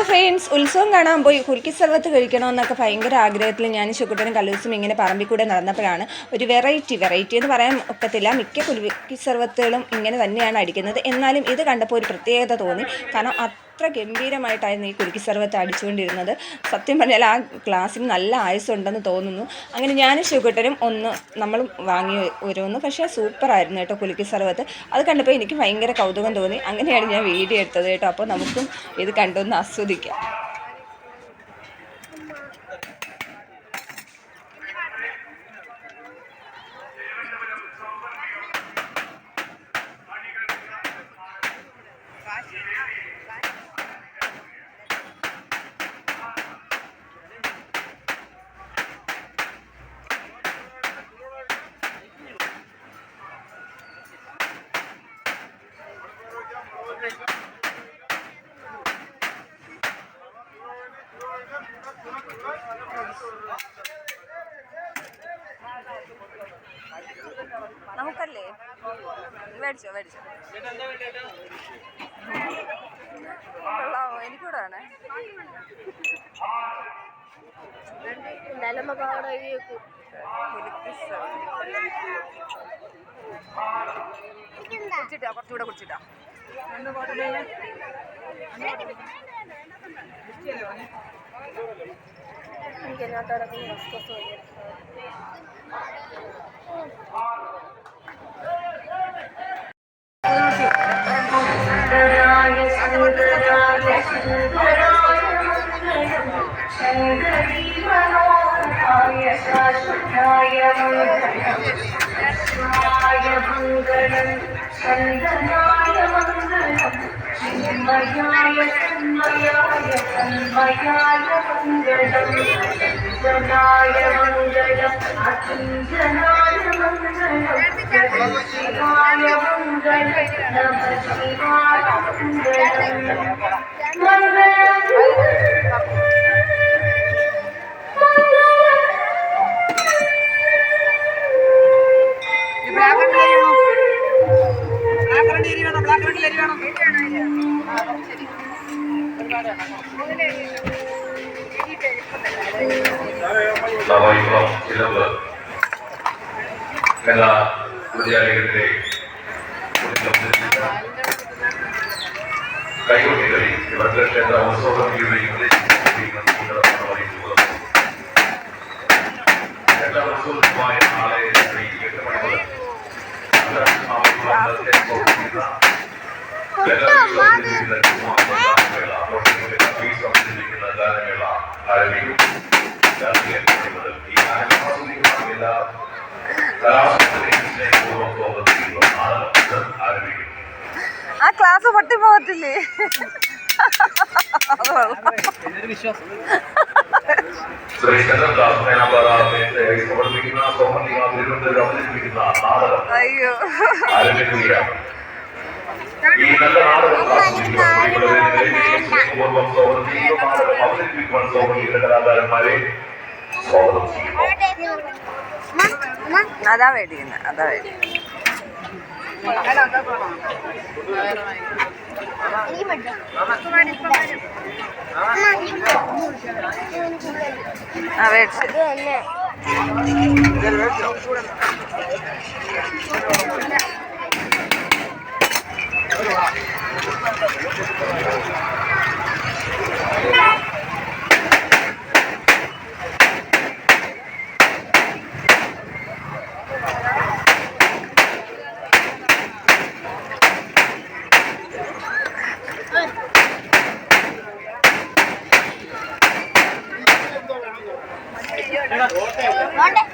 Hello friends ഉത്സവം കാണാൻ പോയി. കുരുക്കി സർവത്ത് കഴിക്കണമെന്നൊക്കെ ഭയങ്കര ആഗ്രഹത്തിൽ ഞാൻ ശുക്കുട്ടനും കല്ലൂസും ഇങ്ങനെ പറമ്പിൽ കൂടെ നടന്നപ്പോഴാണ് ഒരു വെറൈറ്റി വെറൈറ്റി എന്ന് പറയാൻ ഒക്കത്തില്ല. മിക്ക കുരുക്കി സർവത്തുകളും ഇങ്ങനെ തന്നെയാണ് അടിക്കുന്നത്. എന്നാലും ഇത് കണ്ടപ്പോൾ ഒരു പ്രത്യേകത തോന്നി. കാരണം അത്ര ഗംഭീരമായിട്ടായിരുന്നു ഈ കുരുക്കി സർവത്ത് അടിച്ചുകൊണ്ടിരുന്നത്. സത്യം പറഞ്ഞാൽ ആ ക്ലാസ്സിന് നല്ല ആയുസുണ്ടെന്ന് തോന്നുന്നു. അങ്ങനെ ഞാനും ഷുഗട്ടനും ഒന്ന് നമ്മൾ വാങ്ങി വരുമെന്ന് പക്ഷേ സൂപ്പറായിരുന്നു കേട്ടോ കുലുക്കി സർവത്ത് അത് കണ്ടപ്പോൾ എനിക്ക് ഭയങ്കര കൗതുകം തോന്നി. അങ്ങനെയാണ് ഞാൻ വീഡിയോ എടുത്തത് കേട്ടോ. അപ്പോൾ നമുക്കും ഇത് കണ്ടൊന്ന് ആസ്വദിക്കാം. നമുക്കല്ലേ? മേടിച്ചോ മേടിച്ചോ. കൊള്ളാമോ? എനിക്കൂടെ വേണേ എന്നാലും നമുക്ക് അവിടെ ഈ കു- കുടിച്ചിട്ടാ കുറച്ചുകൂടെ കുടിച്ചിട്ടാ എനിക്ക് ഇതിനകത്ത് കിടക്കുന്ന വസ്തുസ് മതി. സ്വാഭാവികം ചിലവ് എന്ന വിദ്യാലയത്തിലെ കൈകൊട്ടികളി ഇവർക്ക് ക്ഷേത്ര ഉത്സവ സമിതിയുടെ ക്ഷേത്ര ഉത്സവമായ നാളെ രാത്രി എട്ട് മണി മുതൽ അന്തർസാമൂഹിക പ്രവർത്തിക്കുന്ന ഗാനമേള ആരംഭിക്കും രാത്രി എട്ട് മണി മുതൽ ഈ ഗാനമേള ആസ്വദിക്കുന്ന എല്ലാ കലാസംഘടനയും സ്നേഹപൂർവം സ്വാഗതം ചെയ്യുന്നു നാളെ ആരംഭിക്കും ആ ക്ലാസ് പൊട്ടി പോകത്തില്ലേ? നാടകം. അയ്യോ. അതാ മേടിക്കുന്നത് അതാ മേടിക്കുന്നത് പറ്റും. ആ മേടിച്ചു ഇത്